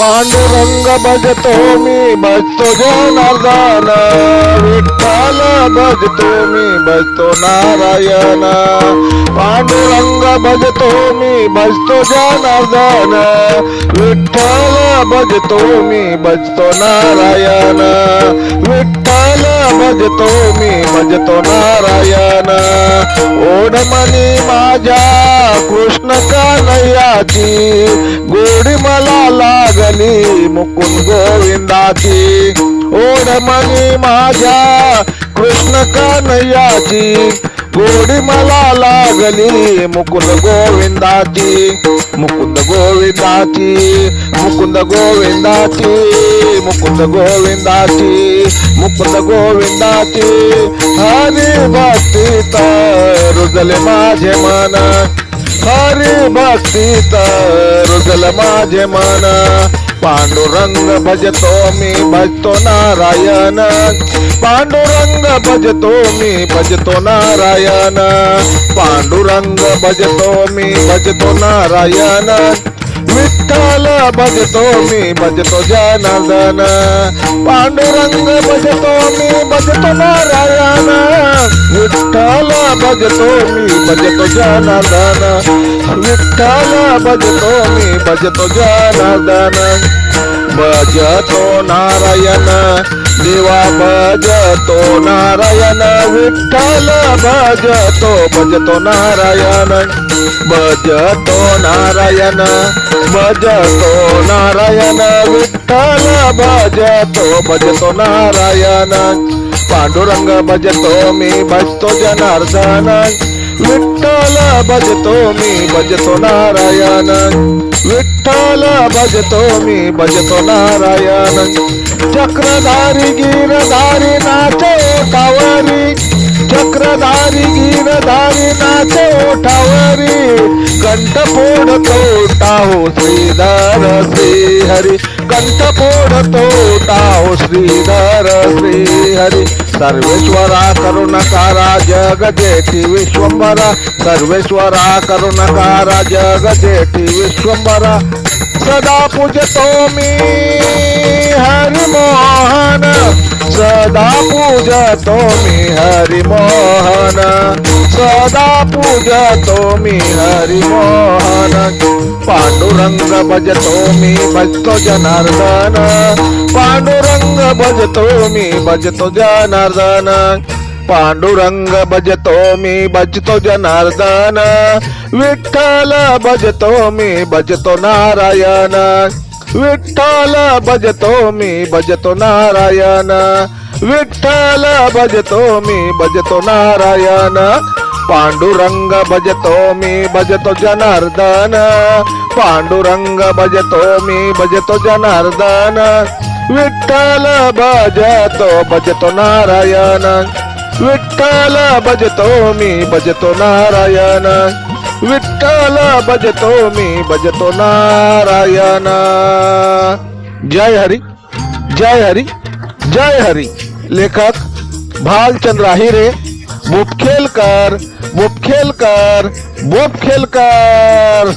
पांडुरंग भजतो मी भजतो जनार्दन. विठ्ठल भजतो मी बजतो नारायण. पांडुरंग भजतो मी भजतो जनार्दन. विठ्ठल भजतो मी बजतो नारायण. विठ्ठल भजतो मी बजतो नारायण. ओढमणी माझ्या कृष्ण कानयाची लागली मुकुंद गोविंदाची ओढमणी माझ्या कृष्ण कानयाची गोडी मला लागली मुकुंद गोविंदाची. मुकुंद गोविंदाची मुकुंद गोविंदाची मुकुंद गोविंदाची मुकुंद गोविंदाची. हरी भक्ती रुजले माझे मन. हरी भक्ती रुजल माझे मन. पांडुरंग भजतो मी भजतो नारायण। पांडुरंग भजतो मी भजतो नारायण। पांडुरंग भजतो मी भजतो नारायण। विठ्ठल भजतो मी भजतो जनार्दन। पांडुरंग भजतो मी भजतो नारायण। विठ्ठल भजतो मी भजतो जनार्दन. विठ्ठल भजतो मी भजतो जनार्दन. भजतो नारायण देवा भजतो नारायण. विठ्ठल भजतो भजतो नारायण. भजतो नारायण भजतो नारायण. विठ्ठल भजतो भजतो नारायण. पांडुरंग भजतो मी भजतो जनार्दन. विठ्ठल भजतो मी भजतो नारायण. विठ्ठल भजतो मी भजतो नारायण. चक्रधारी गिरधारी नाचो कावरी. चक्रधारी गिरधारी नाचो हरि कंठपोड़ तोटाओ श्रीधर श्री हरि कंठपोड़ तोटाओ श्रीधर श्री हरि सर्वेश्वरा करुणकारा जेठी विश्वंबरा सर्वेश्वरा करुणकारा जेठी विश्वंबरा सदा पूजतो मी हरि मोहन सदा पूजतो मी हरिमोहन. सदा पूजतो मी हरिमोहन. पांडुरंग भजतो मी भजतो जनार्दन. पांडुरंग भजतो मी भजतो जनार्दन. पांडुरंग भजतो मी भजतो जनार्दन. विठ्ठल भजतो मी भजतो नारायण. विठ्ठल भजतो मी भजतो नारायण. विठ्ठल भजतो मी भजतो नारायण. पांडुरंग भजतो मी भजतो जनार्दन. पांडुरंग भजतो मी भजतो जनार्दन. विठ्ठल भजतो भजतो नारायण. विठ्ठल भजतो मी भजतो नारायण. विठ्ठल बजतो मी, बजतो नारायण। जय हरी जय हरी जय हरी। लेखक भालचंद्र आहिरे मुपखेलकर मुपखेलकर मुपखेलकर